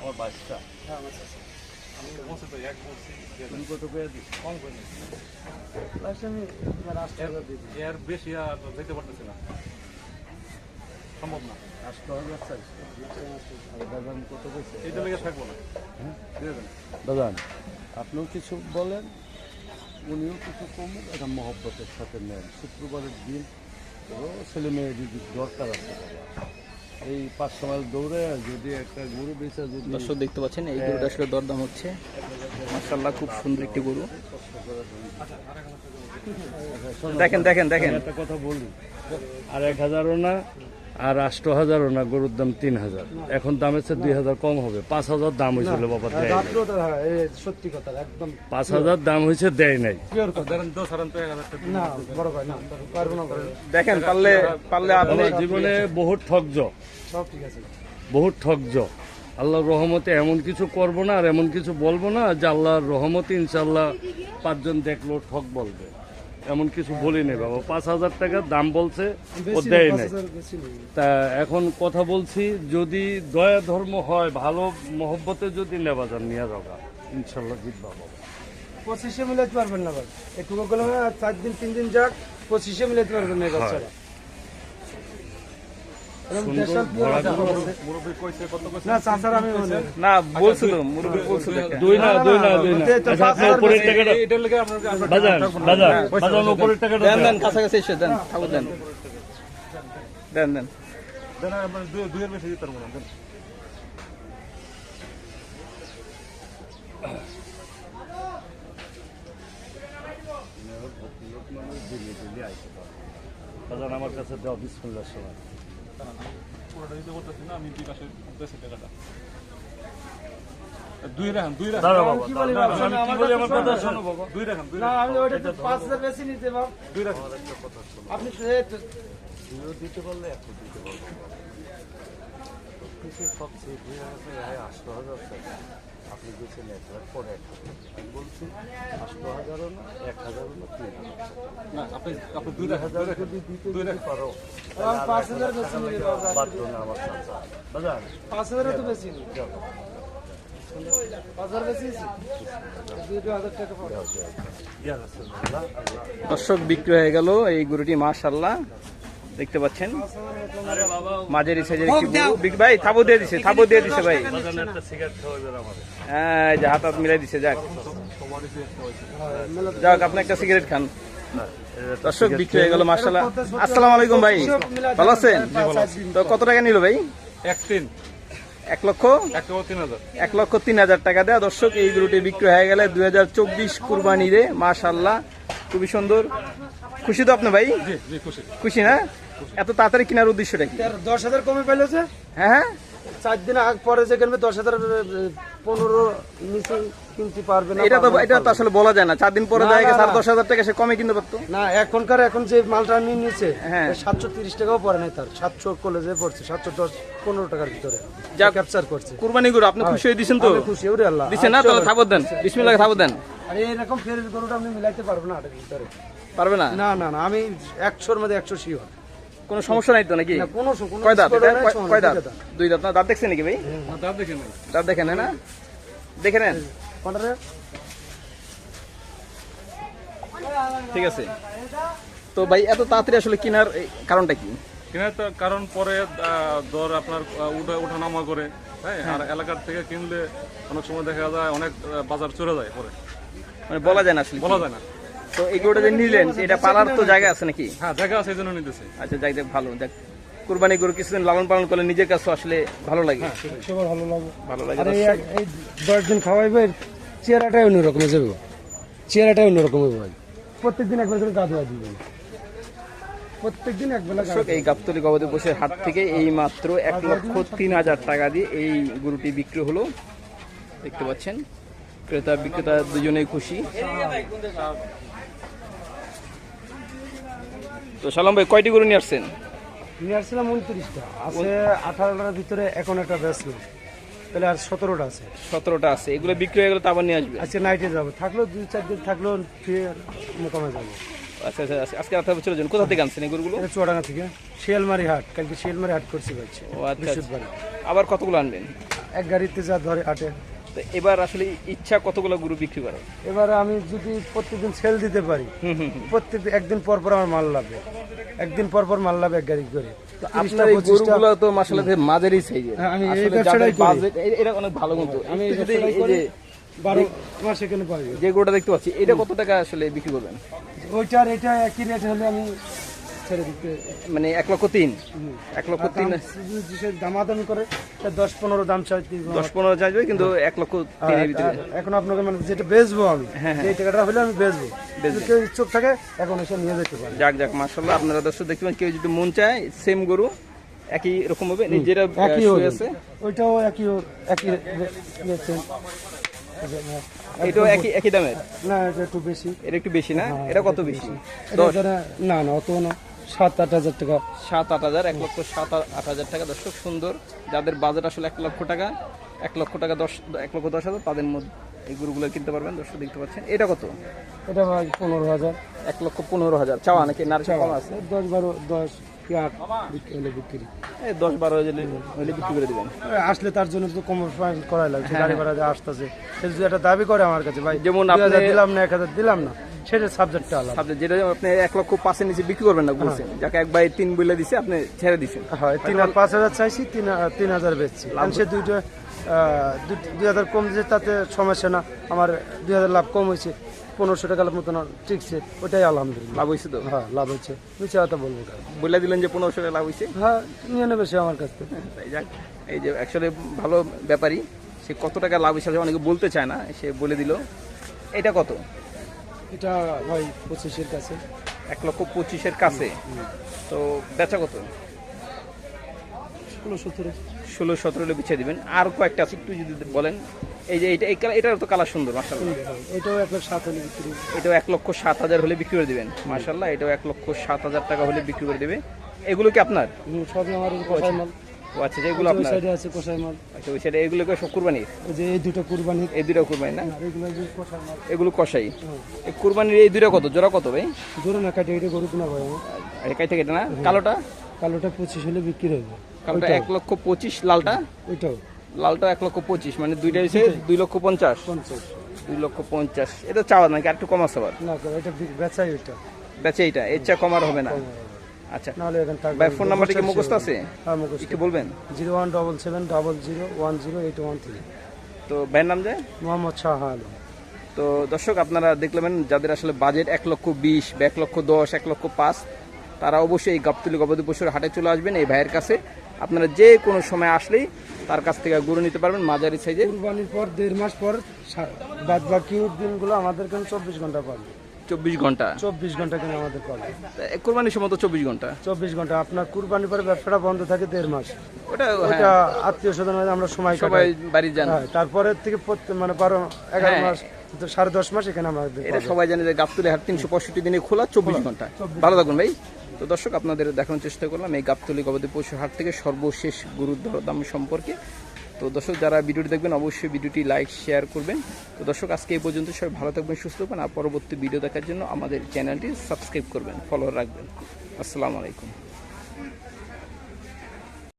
আমার বাইশটা আমি বলছি তো এক বলছি তুমি কত করে দিস কম করে। লাস্ট আমি এর বেশি আর দিতে পারতেছি না। সম্ভব না দেন। দাদান আপনিও কিছু বলেন উনিও কিছু কমুক একটা মহব্বতের সাথে নেন। শুক্রবারের দিন ছেলে মেয়ের দরকার আছে। বাবা। এই পাঁচশো মাইল দৌড়ে যদি একটা গরু বেচা যদি দর্শক দেখতে পাচ্ছেন এই গরুটা আসলে দরদাম হচ্ছে। মার্শাল্লাহ খুব সুন্দর একটি গরু। দেখেন দেখেন দেখেন। একটা কথা বলি। আর এক হাজারও না আর আষ্ট হাজারও না গরুর দাম তিন হাজার এখন দাম হচ্ছে দুই হাজার কম হবে। পাঁচ হাজার দাম হয়েছিল বাবা দেয় হ্যাঁ সত্যি কথা একদম পাঁচ হাজার দাম হয়েছে দেয় নাই। দেখেন পারলে পারলে আপনি জীবনে বহুত ঠকজ সব ঠিক আছে। বহুত ঠকজ আল্লাহর রহমতে এমন কিছু করব না আর এমন কিছু বলব না যে আল্লাহর রহমতে ইনশাল্লাহ পাঁচজন দেখল ঠক বলবে। এমন কিছু বলি নেই বাবা। পাঁচ হাজার টাকা দাম বলছে ও দেয় নাই। তা এখন কথা বলছি যদি দয়া ধর্ম হয় ভালো মহব্বতে যদি নেওয়া যান নিয়ে যাওয়া ইনশাল্লাহ জিতবা বাবা। পঁচিশে মিলাতে পারবেন না ভাই। একটু গেলে আর চার দিন তিন দিন যাক পঁচিশে মিলাতে পারবেন না এই বাচ্চারা এরকম দেশাল pure ভরা বাচ্চা গরু। হবে। মুরব্বী কইছে কত কইছে না চাচার আমি। না বলছো তো মুরব্বী বলছো দুই না দুই না দুই না। এই তো পাঁচ আপনার উপরের টাকাটা এটার লেগে আপনার আপনার- বাজান বাজান বাজান উপরের টাকাটা দেন দেন। দেন কাছাকাছি এসে দেন ঠাকুর দেন। দেন দেন। দেন আপনার দুই দুইয়ের বেশি দিতে পারব না দেন। আমার কাছে দাও বিসমুল্লাহ সময় পুরোটা দিতে বলতেছি না আমি দুই পাশে বেশি টাকাটা দুই রাখান দুই রাখান। দুই রাখান দুই না রাখান। আমি ওইটা তো পাঁচ হাজার বেশি নিতে পারব দুই রাখান। আপনি দিতে পারলে দিতে পারব সবচেয়ে দুই হাজার আটশো হাজার টাকা আপনি গেছেন এক হাজার। পরে আমি বলছি আটশো হাজারও না এক হাজারও না তিন হাজার। না আপনি আপনি দুই হাজার যদি দিতে দিতে পারো পাঁচ হাজার বেশি নিতে বাধ্য না আমার চাচা। বাজান। পাঁচ হাজারও তো বেশি ইয়া দর্শক বিক্রি হয়ে গেল এই গরুটি মাশাল্লাহ দেখতে পাচ্ছেন? মাঝারি সাইজের একটি ভাই থাবো দিয়ে দিছে থাবো দিয়ে দিছে ভাই। হ্যাঁ এই যে হাত হাত মিলাই দিছে যাক। যাক আপনি একটা সিগারেট খান। দর্শক বিক্রি হয়ে গেল মাশাল্লাহ আসসালাম আলাইকুম ভাই। ভালো আছেন? তো কত টাকা নিল ভাই? একদিন এক লক্ষ? এক তিন হাজার। লক্ষ তিন হাজার টাকা দেয়া। দর্শক এই গরুটি বিক্রি হয়ে গেলে দুই হাজার চব্বিশ কুরবানি রে মাশাল্লাহ খুবই সুন্দর। খুশি তো আপনি ভাই? খুশি। না? এত তাড়াতাড়ি কেনার উদ্দেশ্যটা কি? দশ হাজার কমে যে হ্যাঁ হ্যাঁ? চার দিন আগ পরে যে কিনবে দশ হাজার পনেরো নিচে কিনতে পারবে না এটা তো এটা তো আসলে বলা যায় না। চার দিন পরে দেখা গেছে আর দশ হাজার টাকা সে কমে কিনতে পারতো। না এখনকার এখন যে মালটা হ্যাঁ। সাতশো তিরিশ টাকাও পড়ে নাই তার। সাতশো কলেজে পড়ছে সাতশো দশ পনেরো টাকার ভিতরে। যা ক্যাপচার করছে। কুরবানি গরু আপনি খুশি হয়ে দিচ্ছেন তো? খুশি ওরে আল্লাহ। দিচ্ছেন না? তাহলে থাবত দেন। বিসমিল্লাহ থাবত দেন। আর এরকম ফেরের গরুটা আপনি মিলাইতে পারব না এটার ভিতরে। পারবে না? না না না আমি একশোর মধ্যে একশো শিওর কোনো সমস্যা নাই তো নাকি? না কোনো কোনো কয় দাঁত? কয়- দাঁত? দুই দাঁত না? দাঁত দেখছেন নাকি ভাই? না তার দেখে নেই দাঁত দেখেন না? দেখে নেন। ঠিক আছে। তো ভাই এত তাড়াতাড়ি আসলে কেনার কারণটা কি? কেনার তো কারণ পরে দর আপনার উঠা ওঠানামা করে হ্যাঁ? আর এলাকার থেকে কিনলে অনেক সময় দেখা যায় অনেক বাজার চলে যায় পরে। মানে বলা যায় না আসলে বলা যায় না। তো এই গরুটা যে নিলেন এটা পালার তো জায়গা আছে নাকি? হ্যাঁ জায়গা আছে এই জন্য নিতেছে। আচ্ছা যাই যাক ভালো যাক। কুরবানি গরু কিছুদিন লালন পালন করলে নিজের কাছে আসলে ভালো লাগে। সবার ভালো লাগবে ভালো লাগে আর এই দশ দিন খাওয়াইবে চেহারাটাই অন্যরকম হয়ে যাবে। চেহারাটাই অন্যরকম হবে ভাই প্রত্যেকদিন একবার করে গা ধোয়া দিবেন। প্রত্যেকদিন একবেলা এই গাবতলি গবাদি পশুর হাট থেকে এই মাত্র এক লক্ষ তিন হাজার টাকা দিয়ে এই গরুটি বিক্রি হলো। দেখতে পাচ্ছেন ক্রেতা বিক্রেতা দুজনেই খুশি। তো সালাম ভাই কয়টি গরু নিয়ে আসছেন? নিয়ে আসছিলাম উনত্রিশটা। আছে আঠারোটার ভিতরে এখন একটা তাহলে আর সতেরোটা আছে। সতেরোটা আছে। এগুলো বিক্রি হয়ে গেলে তো আবার নিয়ে আসবে? আজকে নাইটে যাব। থাকল দুই চার দিন থাকল ফিরে মোকামে যাব। আচ্ছা আচ্ছা আচ্ছা। আজকে রাতে চলে যান কোথা থেকে আনছেন চুয়াডাঙ্গা থেকে। শিয়ালমারি হাট। কালকে শিয়ালমারি হাট করছি ও আচ্ছা আচ্ছা। আবার কতগুলো আনবেন? এক গাড়িতে যা ধরে হাটে। তো এবার আসলে ইচ্ছা কতগুলো গরু বিক্রি করে? এবার আমি যদি প্রত্যেকদিন সেল দিতে পারি। প্রত্যেক একদিন পর পর আমার মাল লাগবে। একদিন পর পর মাল লাগবে এক গাড়ি করে। তো আপনার এই গরুগুলো তো মাসাল্লাহ মাঝারি সাইজের হ্যাঁ, আমি এই ব্যবসাটাই করি। এটা অনেক ভালো কিন্তু। আমি যদি এই যে বারো যে গরুটা দেখতে পাচ্ছি এটা কত টাকা আসলে বিক্রি করবেন? ওইটার এটা একই রেট হলে আমি ছেড়ে দিতে। মানে এক লক্ষ তিন। এক লক্ষ তিন দামাদামি করে দশ পনেরো দাম চাই দশ পনেরো চাইবে কিন্তু এক লক্ষ তিনের ভিতরে। এখন আপনাকে মানে যেটা বেচবো আমি হ্যাঁ, হ্যাঁ। এই টাকাটা হলে আমি বেচবো। কেউ ইচ্ছুক থাকে এখন এসে নিয়ে যেতে পারে। যাক যাক মার্শাল্লাহ আপনারা দর্শক দেখতে পান কেউ যদি মন চায় সেম গরু একই রকম হবে এই যেটা একই ওজন। আছে। ওইটাও একই একই। এটাও একই একই দামের? না এটা একটু বেশি। এটা একটু বেশি না? এটা কত বেশি? না না অত না। সাত আট হাজার টাকা। সাত আট হাজার এক লক্ষ সাত আট হাজার টাকা। দর্শক সুন্দর। যাদের বাজেট আসলে এক লক্ষ টাকা এক লক্ষ টাকা দশ এক লক্ষ দশ হাজার তাদের মধ্যে এই গরুগুলো কিনতে পারবেন। দর্শক দেখতে পাচ্ছেন। এটা কত? এটা ভাই পনেরো হাজার। এক লক্ষ পনেরো হাজার। চাওয়া নাকি? নার কম আছে। দশ বারো দশ আট বিক্রি হলে বিক্রি। এই দশ বারো হাজার হলে বিক্রি করে দেবেন। আসলে তার জন্য তো কম করাই লাগছে গাড়ি ভাড়া আসতেছে একটা দাবি করে আমার কাছে ভাই যেমন দিলাম না এক হাজার দিলাম না। সেটা সাবজেক্টটা আলাদা। আপনি যেটা আপনি এক লক্ষ পাঁচের নিচে বিক্রি করবেন না বলছেন। যাকে এক বাই তিন বলে দিছে আপনি ছেড়ে দিচ্ছেন হয় তিন আর পাঁচ হাজার চাইছি তিন তিন হাজার বেচছি। সে দুইটা দুই- হাজার কম দিয়েছে তাতে সমস্যা না। আমার দুই হাজার লাভ কম হয়েছে পনেরোশো টাকা মতন ঠিকছে ওটাই আলহামদুলিল্লাহ। লাভ হয়েছে তো? হ্যাঁ লাভ হয়েছে। মিছে কথা বলব? বলে দিলেন যে পনেরোশো টাকা লাভ হয়েছে? হ্যাঁ নিয়ে নেবে সে আমার কাছ থেকে। যাক এই যে অ্যাকচুয়ালি ভালো ব্যাপারই সে কত টাকা লাভ হিসাবে অনেকে বলতে চায় না সে বলে দিল এটা কত? এটা ভাই পঁচিশের কাছে। এক লক্ষ পঁচিশের কাছে? তো বেচা কত? ষোলো সতেরো। ষোলো সতেরো হলে বিছিয়ে দিবেন। আর কয়েকটা আছে একটু যদি বলেন। এই যে এটা এই এটার তো কালার সুন্দর মার্শাল্লাহ এটাও এক লাখ সাত হলে বিক্রি এটাও এক লক্ষ সাত হাজার হলে বিক্রি করে দিবেন। মার্শাল্লাহ এটাও এক লক্ষ সাত হাজার টাকা হলে বিক্রি করে দেবে। এগুলো কি আপনার? সবই আমার ও আচ্ছা যেগুলো ওই আপনার সাইডে আছে কষাই মাল। আচ্ছা ওই সাইডে এগুলোকে সব কুরবানির? এই যে এই দুটো কুরবানি। এই দুটো কুরবানি না? এগুলো কষাই মাল। এগুলো কষাই এই কুরবানির এই দুটো কত? জোড়া কত ভাই? ধরে না কাটে এটা গরু কিনা ভাই। আর কাইতে কেটে না? কালোটা? কালোটা পঁচিশ হলে বিক্রি হবে কালোটা এক লক্ষ পঁচিশ লালটা? ওইটাও। লালটা এক লক্ষ পঁচিশ মানে দুইটা হচ্ছে দুই লক্ষ পঞ্চাশ। পঞ্চাশ। দুই লক্ষ পঞ্চাশ। এটা চাওয়া নাকি? আর একটু কম আছে আবার? না এটা বেচাই ওইটা। বেচে এইটা এর চেয়ে কম আর হবে না। আচ্ছা। নাহলে এখন থাকবে ভাই ফোন নাম্বারটা কি মুখস্থ আছে? হ্যাঁ মুখস্থ। একটু বলবেন? Zero one double seven double zero one zero eight one three. তো ভাইয়ের নাম মোহাম্মদ শাহ আলম। তো দর্শক আপনারা দেখলেন যাদের আসলে বাজেট এক লক্ষ বিশ বা এক লক্ষ দশ এক লক্ষ পাঁচ তারা অবশ্যই এই গাবতলি গবাদি পশুর হাটে চলে আসবেন এই ভাইয়ের কাছে। আপনারা যে কোনো সময় আসলেই তার কাছ থেকে গরু নিতে পারবেন মাঝারি সাইজে কুরবানির পর দেড় মাস পর বাদ বাকি দিনগুলো আমাদের কেন চব্বিশ ঘণ্টা পাবে। চব্বিশ ঘণ্টা। চব্বিশ ঘণ্টা কেন আমাদের তা কোরবানির সময় তো চব্বিশ ঘণ্টা। চব্বিশ ঘণ্টা। আপনার কুরবানির পরে ব্যবসাটা বন্ধ থাকে দেড় মাস। ওটা ওটা হ্যাঁ, আত্মীয় স্বজন আমরা সময় সবাই বাড়ি যান। হ্যাঁ তারপরে থেকে মানে বারো এগারো হ্যাঁ। মাস সাড়ে দশ মাস এখানে আমাদের এটা সবাই জানে যে গাবতলি হাট তিনশো পঁয়ষট্টি দিনে খোলা চব্বিশ ঘণ্টা। ভালো থাকুন ভাই। তো দর্শক আপনাদের দেখানোর চেষ্টা করলাম এই গাবতলি গবাদি পশু হাট থেকে সর্বশেষ গরুর দরদাম সম্পর্কে। তো দর্শক, যারা ভিডিওটি দেখবেন, অবশ্যই ভিডিওটি লাইক শেয়ার করবেন। তো দর্শক, আজকে এই পর্যন্ত সবাই ভালো থাকবেন, সুস্থ থাকবেন, আর পরবর্তী ভিডিও দেখার জন্য আমাদের চ্যানেলটি সাবস্ক্রাইব করবেন ফলো রাখবেন। আসসালামু আলাইকুম।